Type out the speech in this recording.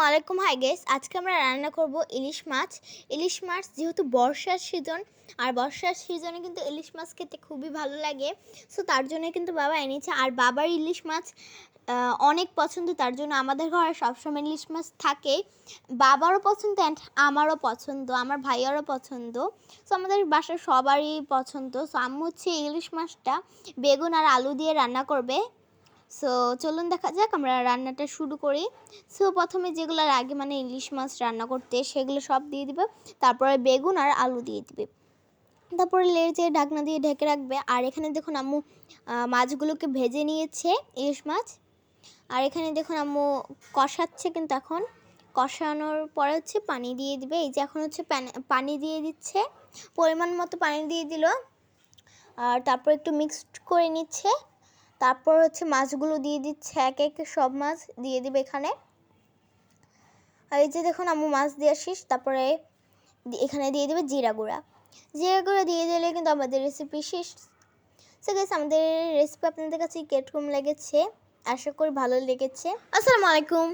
আসসালামু আলাইকুম। High guess আজকে আমরা রান্না করব ইলিশ মাছ। ইলিশ মাছ যেহেতু বর্ষার সিজন আর বর্ষার সিজনে কিন্তু ইলিশ মাছ খেতে খুবই ভালো লাগে। সো তার জন্য কিন্তু বাবা এনেছে, আর বাবার ইলিশ মাছ অনেক পছন্দ। তার জন্য আমাদের ঘরে সবসময় ইলিশ মাছ থাকে। বাবারও পছন্দ অ্যান্ড আমারও পছন্দ, আমার ভাইয়ারও পছন্দ। সো আমাদের বাসার সবারই পছন্দ। সো আম্মু হচ্ছে ইলিশ মাছটা বেগুন আর আলু দিয়ে রান্না করবে। সো চলুন দেখা যাক, আমরা রান্নাটা শুরু করি। সো প্রথমে যেগুলো আগে মানে ইলিশ মাছ রান্না করতে, সেগুলো সব দিয়ে দিবে। তারপরে বেগুন আর আলু দিয়ে দিবে। তারপরে লেড়ে ঢাকনা দিয়ে ঢেকে রাখবে। আর এখানে দেখুন আম্মু মাছগুলোকে ভেজে নিয়েছে, ইলিশ মাছ। আর এখানে দেখুন আম্মু কষাচ্ছে কিন্তু এখন। কষানোর পরে হচ্ছে পানি দিয়ে দিবে। এই যে এখন হচ্ছে পানি দিয়ে দিচ্ছে। পরিমাণ মতো পানি দিয়ে দিল। আর তারপর একটু মিক্সড করে নিচ্ছে। তারপর হচ্ছে মাছগুলো দিয়ে দিচ্ছে, এক এক সব মাছ দিয়ে দিবে এখানে। আর এই যে দেখুন আম্মু মাছ দিয়ে শেষ তারপরে এখানে দিয়ে দেবে জিরা গুঁড়া। জিরা গুঁড়া দিয়ে দিলে কিন্তু আমাদের রেসিপি শেষ। সো গাইস আমাদের রেসিপি আপনাদের কাছে কেটকম লেগেছে? আশা করি ভালো লেগেছে। আসসালামু আলাইকুম।